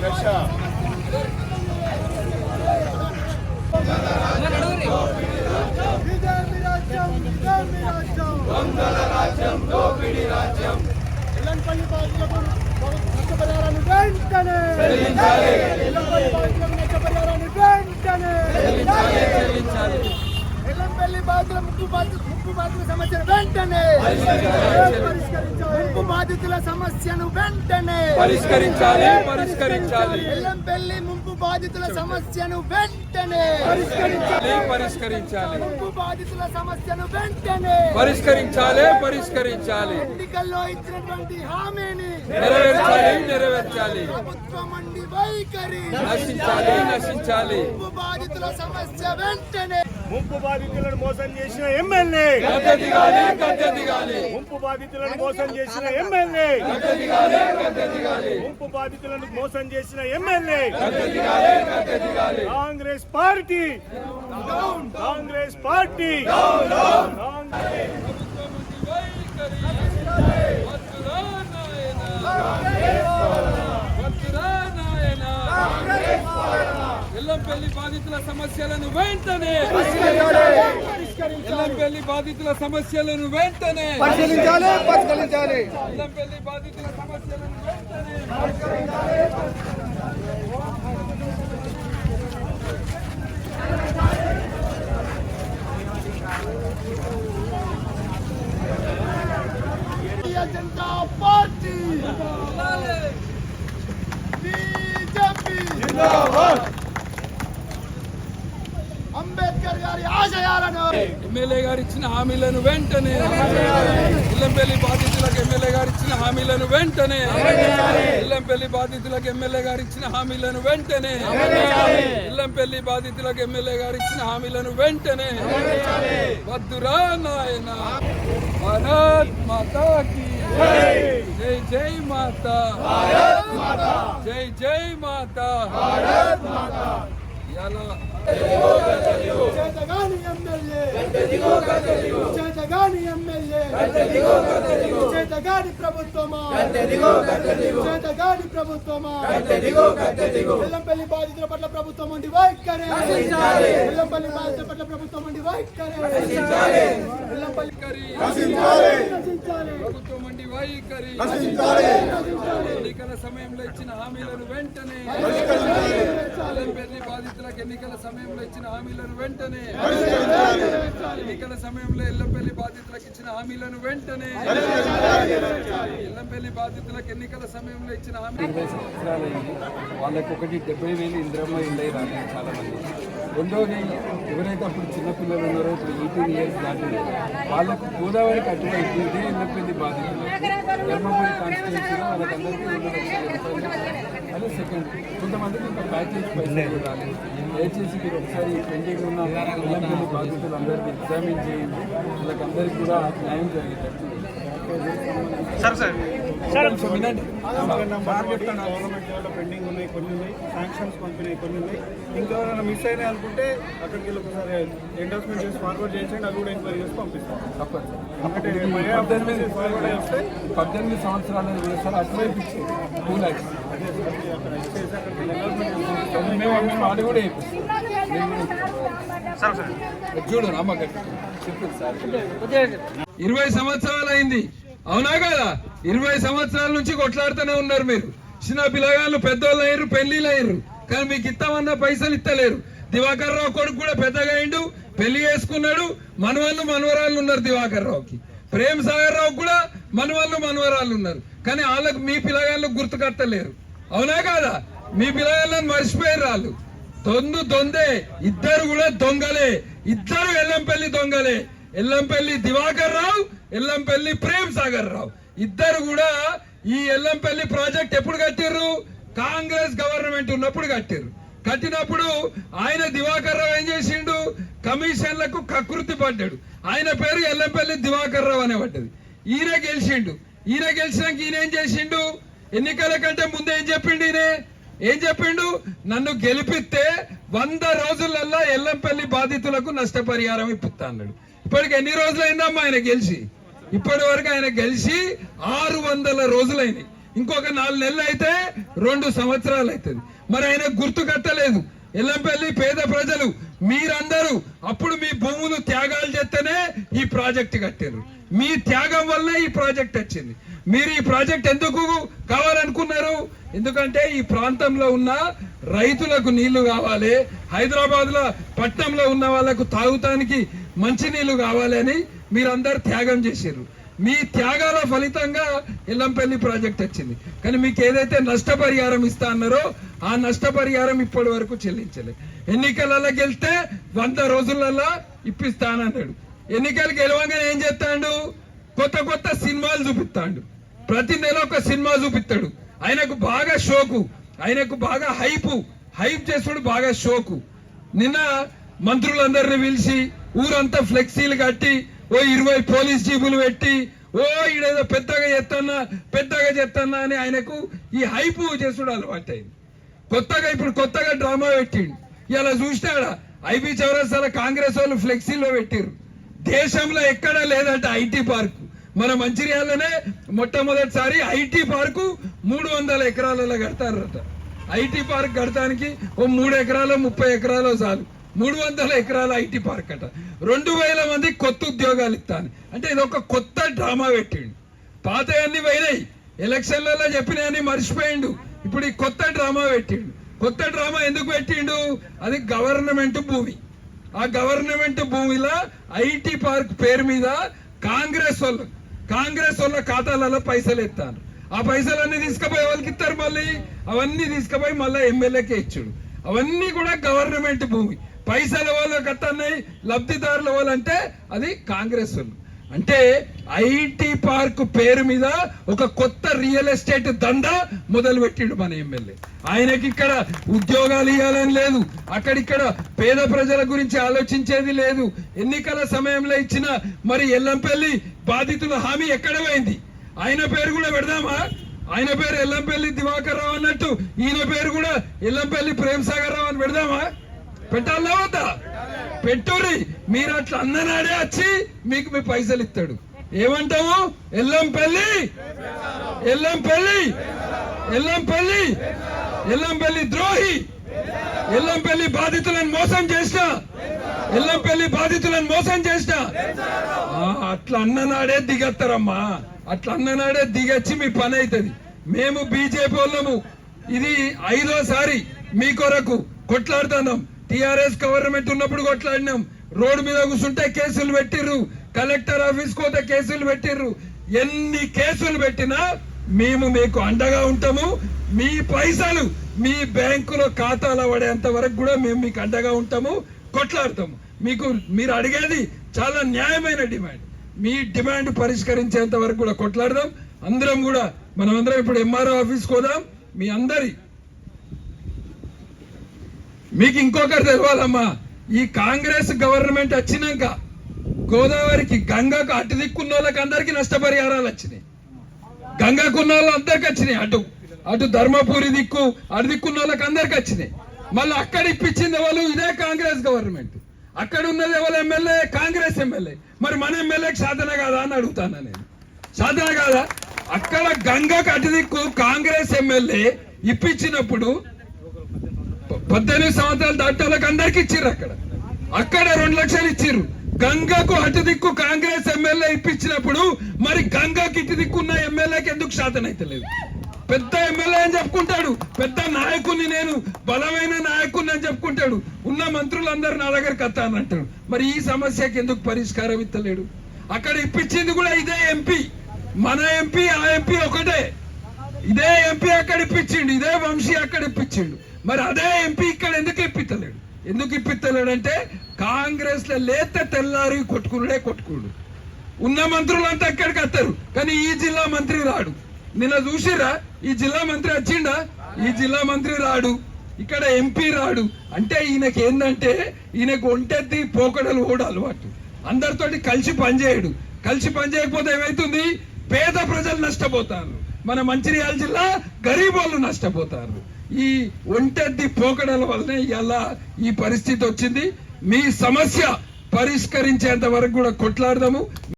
దశ ఎల్లంపల్లి బాధితులకు నష్టపరిహారాన్ని వెంటనే ఎల్లంపల్లి బాధితులకు నష్టపరిహారాన్ని వెంటనే ఎల్లంపల్లి బాధితుల ముప్పు బాధితుల ముప్పు బాధితుల సమస్యను వెంటనే! ముప్పు బాధితుల సమస్యను వెంటనే పరిష్కరించాలి పరిష్కరించాలి. ఎల్లంపల్లి ముంపు బాధితుల సమస్యను వెంటనే పరిష్కరించాలి పరిష్కరించాలి. ముంపు బాధితుల సమస్యను వెంటనే పరిష్కరించాలి పరిష్కరించాలి. ఎన్నికల్లో ఇచ్చినటువంటి హామీని నెరవేర్చాలి నెరవేర్చాలి. ప్రభుత్వం అండి వైఖరి. నశించాలి నశించాలి. ముంపు బాధితుల సమస్య వెంటనే ముంపు బాధితులను మోసం చేసిన ఎమ్మెల్యే. ముంపు బాధితులను మోసం చేసిన ఎమ్మెల్యే. ముంపు బాధితులను మోసం చేసిన MLA. Congress party. Congress party. Congress. బాధితుల సమస్యలను వెంటనే ఎల్లంపల్లి బాధితుల సమస్యలను వెంటనే పరిశీలించాలి పరిష్కరించాలి. ఎల్లంపల్లి బాధితుల సమస్యలను వెంటనే జనతా పార్టీ బీజేపీ ఆశయాలను. ఎమ్మెల్యే గారు ఇచ్చిన హామీలను వెంటనే ఇల్లంపల్లి బాధితులకు ఎమ్మెల్యే గారు ఇచ్చిన హామీలను వెంటనే ఇల్లంపల్లి బాధితులకు ఎమ్మెల్యే గారు ఇచ్చిన హామీలను వెంటనే ఇల్లంపల్లి బాధితులకు ఎమ్మెల్యే గారు ఇచ్చిన హామీలను వెంటనే వద్దురా నాయన భారత్ మాతా की జై. జై మాతా జై జై మాతా. చేతగాని ఎమ్మెల్యే చేతగాని ఎమ్మెల్యే చేతగాని ప్రభుత్వమా చేతగాని ప్రభుత్వమా ఎల్లంపల్లి బాధితుల పట్ల ప్రభుత్వం ఉండి వైఖరే ఎల్లంపల్లి బాధితుల పట్ల ప్రభుత్వం ఉండి వైఖరే ఎల్లంపల్లి ప్రభుత్వం వంటి వైఖరి ఎన్నికల సమయంలో ఇచ్చిన హామీలను వెంటనే ఎల్లంపల్లి బాధితులకు ఎన్నికల సమయంలో ఇచ్చిన హామీలను వెంటనే ఎన్నికల సమయంలో ఎల్లంపల్లి బాధితులకు ఇచ్చిన హామీలను వెంటనే ఎల్లంపల్లి బాధితులకు ఎన్నికల సమయంలో ఇచ్చిన హామీ వాళ్ళకి ఒకటి డెబ్బై వేలు ఇంద్రమ్మ ఇళ్ళై రాలేదు చాలా మంది రెండోది ఎవరైతే అప్పుడు చిన్నపిల్లలు ఉన్నారో ఇప్పుడు ఎయిటీన్ ఇయర్స్ దాటింది వాళ్ళకు గోదావరి అటువైపు ఇదే ఎల్లపెల్లి బాధితులు ధర్మపురి కాన్స్టిట్యూన్సీలో వాళ్ళకందరికీ రెండు లక్షల రూపాయలు అదే సెకండ్ కొంతమందికి ఇంకా ప్యాకేజ్ పైసలు రాలేదు దయచేసి మీరు ఒకసారి పెండింగ్ ఉన్న ఎల్లపెల్లి బాధితులు అందరికీ ఎగ్జామిన్ చేయండి వాళ్ళకందరికీ కూడా న్యాయం జరిగేటట్టు కొంచెం వినండి గవర్నమెంట్ పెండింగ్ ఉన్నాయి కొన్ని ఉన్నాయి శాంక్షన్స్ పంపినాయి కొన్ని ఉన్నాయి ఇంకా ఎవరైనా మిస్ అయినాయి అనుకుంటే అక్కడికి వెళ్ళి ఒకసారి ఎండోర్స్మెంట్ చేసి ఫార్వర్డ్ చేసేయండి అది కూడా ఎంక్వైరీ చేసి పంపిస్తాం. పద్దెనిమిది సంవత్సరాలు అటువైపు టూ ల్యాక్స్. మేము అది కూడా చూడు చెప్పింది సార్. ఇరవై సంవత్సరాలు అయింది. అవునా కదా? ఇరవై సంవత్సరాల నుంచి కొట్లాడుతూనే ఉన్నారు మీరు. చిన్న పిల్లగాళ్ళు పెద్దోళ్ళు అయ్యారు పెళ్ళిళ్ళు అయ్యారు. కానీ మీకు ఇస్తామన్న పైసలు ఇస్తలేరు. దివాకర్ రావు కొడుకు కూడా పెద్దగా అయిండు పెళ్ళి చేసుకున్నాడు మనవాళ్ళు మనవరాళ్ళు ఉన్నారు దివాకర్ రావుకి. ప్రేమ్ సాగర్ రావు కూడా మనవాళ్ళు మనవరాళ్ళు ఉన్నారు. కానీ వాళ్ళకు మీ పిల్లగాళ్ళు గుర్తుకట్టలేరు. అవునా కాదా? మీ పిల్లగాళ్ళని మర్చిపోయారు వాళ్ళు. దొందు దొందే ఇద్దరు కూడా దొంగలే. ఇద్దరు ఎల్లంపల్లి దొంగలే. ఎల్లంపల్లి దివాకర్ రావు ఎల్లంపల్లి ప్రేమ్ సాగర్ రావు. ఇద్దరు కూడా ఈ ఎల్లంపల్లి ప్రాజెక్ట్ ఎప్పుడు కట్టిర్రు? కాంగ్రెస్ గవర్నమెంట్ ఉన్నప్పుడు కట్టిర్రు. కట్టినప్పుడు ఆయన దివాకర్ రావు ఏం చేసిండు? కమిషన్లకు కకృతి పడ్డాడు. ఆయన పేరు ఎల్లంపల్లి దివాకర్ రావు అనే పడ్డది ఈయన గెలిచిండు. ఈయన గెలిచినాక ఈయన ఏం చేసిండు? ఎన్నికల కంటే ముందు ఏం చెప్పిండు ఈయన? ఏం చెప్పిండు? నన్ను గెలిపిస్తే వంద రోజులల్లా ఎల్లంపల్లి బాధితులకు నష్టపరిహారం ఇప్పుతాన్నాడు ఇప్పటికి ఎన్ని రోజులైందమ్మా ఆయన గెలిచి? ఇప్పటి వరకు ఆయన గెలిచి ఆరు వందల రోజులైంది ఇంకొక నాలుగు నెలలు అయితే రెండు సంవత్సరాలు అవుతుంది. మరి ఆయన గుర్తు కట్టలేదు ఎల్లంపల్లి పేద ప్రజలు మీరందరూ అప్పుడు మీ భూములు త్యాగాలు చేస్తేనే ఈ ప్రాజెక్ట్ కట్టారు మీ త్యాగం వల్ల ఈ ప్రాజెక్ట్ వచ్చింది. మీరు ఈ ప్రాజెక్ట్ ఎందుకు కావాలనుకున్నారు? ఎందుకంటే ఈ ప్రాంతంలో ఉన్న రైతులకు నీళ్ళు కావాలి హైదరాబాద్లో పట్నంలో ఉన్న వాళ్ళకు తాగుతానికి మంచి నీళ్ళు కావాలి అని మీరందరు త్యాగం చేశారు మీ త్యాగాల ఫలితంగా ఎల్లంపల్లి ప్రాజెక్ట్ వచ్చింది. కానీ మీకు ఏదైతే నష్టపరిహారం ఇస్తా అన్నారో ఆ నష్టపరిహారం ఇప్పటి వరకు చెల్లించలేదు ఎన్నికలలో గెలిస్తే వంద రోజులలో ఇప్పిస్తానన్నాడు. ఎన్నికలు గెలవగానే ఏం చేస్తాడు? కొత్త కొత్త సినిమాలు చూపిస్తాడు. ప్రతి నెల ఒక సినిమా చూపిస్తాడు. ఆయనకు బాగా షోకు. ఆయనకు బాగా హైపు. హైప్ చేసుడు బాగా షోకు. నిన్న మంత్రులందరిని పిలిచి ఊరంతా ఫ్లెక్సీలు కట్టి ఓ ఇరవై పోలీస్ జీబులు పెట్టి ఓ ఈడేదో పెద్దగా చేస్తున్నా పెద్దగా చెత్తన్నా అని ఆయనకు ఈ హైపు చేసుడు అలవాటు అయింది కొత్తగా ఇప్పుడు కొత్తగా డ్రామా పెట్టిండు. ఇలా చూసినాడా? ఐబీ చౌరస్తాల కాంగ్రెస్ వాళ్ళు ఫ్లెక్సీలో పెట్టిర్రు. దేశంలో ఎక్కడా లేదంట ఐటీ పార్క్. మన మంచిర్యాలనే మొట్టమొదటిసారి ఐటీ పార్కు మూడు వందల ఎకరాలలో కడతారట. ఐటీ పార్క్ కడటానికి ఓ మూడు ఎకరాలు ముప్పై ఎకరాలు చాలు. మూడు వందల ఎకరాల ఐటీ పార్క్ అట. రెండు వేల మంది కొత్త ఉద్యోగాలు ఇస్తాను అంటే ఇది ఒక కొత్త డ్రామా పెట్టిండు. పాత అన్ని పోయినాయి. ఎలక్షన్లలో చెప్పినాయని మర్చిపోయిండు. ఇప్పుడు ఈ కొత్త డ్రామా పెట్టిండు. కొత్త డ్రామా ఎందుకు పెట్టిండు? అది గవర్నమెంట్ భూమి. ఆ గవర్నమెంట్ భూమిలో ఐటీ పార్క్ పేరు మీద కాంగ్రెస్ వాళ్ళు కాంగ్రెస్ వాళ్ళ ఖాతాలలో పైసలు ఎత్తాను ఆ పైసలన్నీ తీసుకుపోయి వాళ్ళకి ఇస్తారు మళ్ళీ? అవన్నీ తీసుకుపోయి మళ్ళీ ఎమ్మెల్యేకే ఇచ్చుడు. అవన్నీ కూడా గవర్నమెంట్ భూమి. పైసల వాళ్ళు కట్టన్నాయి లబ్ధిదారుల వాళ్ళంటే అది కాంగ్రెస్ వాళ్ళు. అంటే ఐటీ పార్క్ పేరు మీద ఒక కొత్త రియల్ ఎస్టేట్ దండ మొదలుపెట్టిండు మన ఎమ్మెల్యే. ఆయనకి ఇక్కడ ఉద్యోగాలు ఇవ్వాలని లేదు. అక్కడిక్కడ పేద ప్రజల గురించి ఆలోచించేది లేదు. ఎన్నికల సమయంలో ఇచ్చిన మరి ఎల్లంపల్లి బాధితుల హామీ ఎక్కడ పోయింది? ఆయన పేరు కూడా పెడదామా? ఆయన పేరు ఎల్లంపల్లి దివాకర్ రావు అన్నట్టు. ఈయన పేరు కూడా ఎల్లంపల్లి ప్రేమ్ సాగర్ రావు అని పెడదామా? పెట్టాలా వద్దా? పెట్టుర్రి మీరు అట్లా అందనాడే వచ్చి మీకు మీ పైసలు ఇస్తాడు. ఏమంటావు? ఎల్లంపల్లి? ఎల్లంపల్లి? ఎల్లంపల్లి? ఎల్లంపల్లి ద్రోహి? ఎల్లంపల్లి బాధితులను మోసం చేసిన ఎల్లంపల్లి బాధితులను మోసం చేసిన. ఆ, అట్లా అన్ననాడే దిగత్తారమ్మా. అట్లా అన్ననాడే దిగచ్చి మీ పని అవుతుంది మేము బీజేపీ వాళ్ళము. ఇది ఐదోసారి మీ కొరకు కొట్లాడుతున్నాం. టిఆర్ఎస్ గవర్నమెంట్ ఉన్నప్పుడు కొట్లాడినాం. రోడ్డు మీద కూర్చుంటే కేసులు పెట్టిర్రు. కలెక్టర్ ఆఫీస్ కోతే కేసులు పెట్టిర్రు. ఎన్ని కేసులు పెట్టినా మేము మీకు అండగా ఉంటాము. మీ పైసలు మీ బ్యాంకులో ఖాతాలో పడేంత వరకు కూడా మేము మీకు అండగా ఉంటాము. కొట్లాడతాము. మీకు మీరు అడిగేది చాలా న్యాయమైన డిమాండ్. మీ డిమాండ్ పరిష్కరించేంత వరకు కూడా కొట్లాడదాం. అందరం కూడా మనమందరం ఇప్పుడు ఎంఆర్ఓ ఆఫీస్ పోదాం. మీ అందరి మీకు ఇంకొకరు తెలవాలమ్మా. ఈ కాంగ్రెస్ గవర్నమెంట్ వచ్చినాక గోదావరికి గంగకు అటు దిక్కున్న వాళ్ళకి అందరికీ నష్టపరిహారాలు వచ్చినాయి. గంగకున్న వాళ్ళు అందరికి వచ్చినాయి. అటు అటు ధర్మపురి దిక్కు అటు దిక్కున్న వాళ్ళకి అందరికి వచ్చినాయి. మళ్ళీ అక్కడ ఇప్పించింది వాళ్ళు ఇదే కాంగ్రెస్ గవర్నమెంట్. అక్కడ ఉన్నది ఎవరు? MLA Congress MLA. మరి మన ఎమ్మెల్యేకి సాధన కాదా అని అడుగుతాను నేను? సాధన కాదా? అక్కడ గంగకు అటు దిక్కు కాంగ్రెస్ ఎమ్మెల్యే ఇప్పించినప్పుడు పద్దెనిమిది సంవత్సరాలు దాటాలకు అందరికి ఇచ్చిర్రు అక్కడ. అక్కడ రెండు లక్షలు ఇచ్చిర్రు. గంగకు అటు దిక్కు కాంగ్రెస్ ఎమ్మెల్యే ఇప్పించినప్పుడు మరి గంగకి ఇటు దిక్కున్న ఎమ్మెల్యేకి ఎందుకు శాతం అయితలేదు? పెద్ద ఎమ్మెల్యే అని చెప్పుకుంటాడు. పెద్ద నాయకుని నేను బలమైన నాయకుని అని చెప్పుకుంటాడు. ఉన్న మంత్రులందరూ నా దగ్గరికి వస్తానంటాడు మరి ఈ సమస్యకి ఎందుకు పరిష్కారం ఇస్తలేడు? అక్కడ ఇప్పించింది కూడా ఇదే ఎంపీ. మన ఎంపీ ఆ ఎంపీ ఒకటే. ఇదే ఎంపీ అక్కడ ఇప్పించిండు ఇదే వంశీ అక్కడ ఇప్పించిండు. మరి అదే ఎంపీ ఇక్కడ ఎందుకు ఇప్పిత్తలేడు ఎందుకు ఇప్పిత్తలేడు కాంగ్రెస్లో లేత తెల్లారి కొట్టుకున్నాడే కొట్టుకున్నాడు ఉన్న మంత్రులంతా ఎక్కడికి వస్తారు? కానీ ఈ జిల్లా మంత్రి రాడు. నిన్న చూసిరా ఈ జిల్లా మంత్రి వచ్చిండా? ఈ జిల్లా మంత్రి రాడు. ఇక్కడ ఎంపీ రాడు. అంటే ఈయనకి ఏంటంటే ఈయనకు ఒంటెత్తి పోకడలు కూడా అలవాటు. అందరితోటి కలిసి పనిచేయడు. కలిసి పనిచేయకపోతే ఏమైతుంది? పేద ప్రజలు నష్టపోతారు. మన మంచిర్యాల జిల్లా గరీబోళ్ళు నష్టపోతారు. ఈ ఒంటెద్ది పోకడల వల్లనే ఇలా ఈ పరిస్థితి వచ్చింది. మీ సమస్య పరిష్కరించేంత వరకు కూడా కొట్లాడదాము.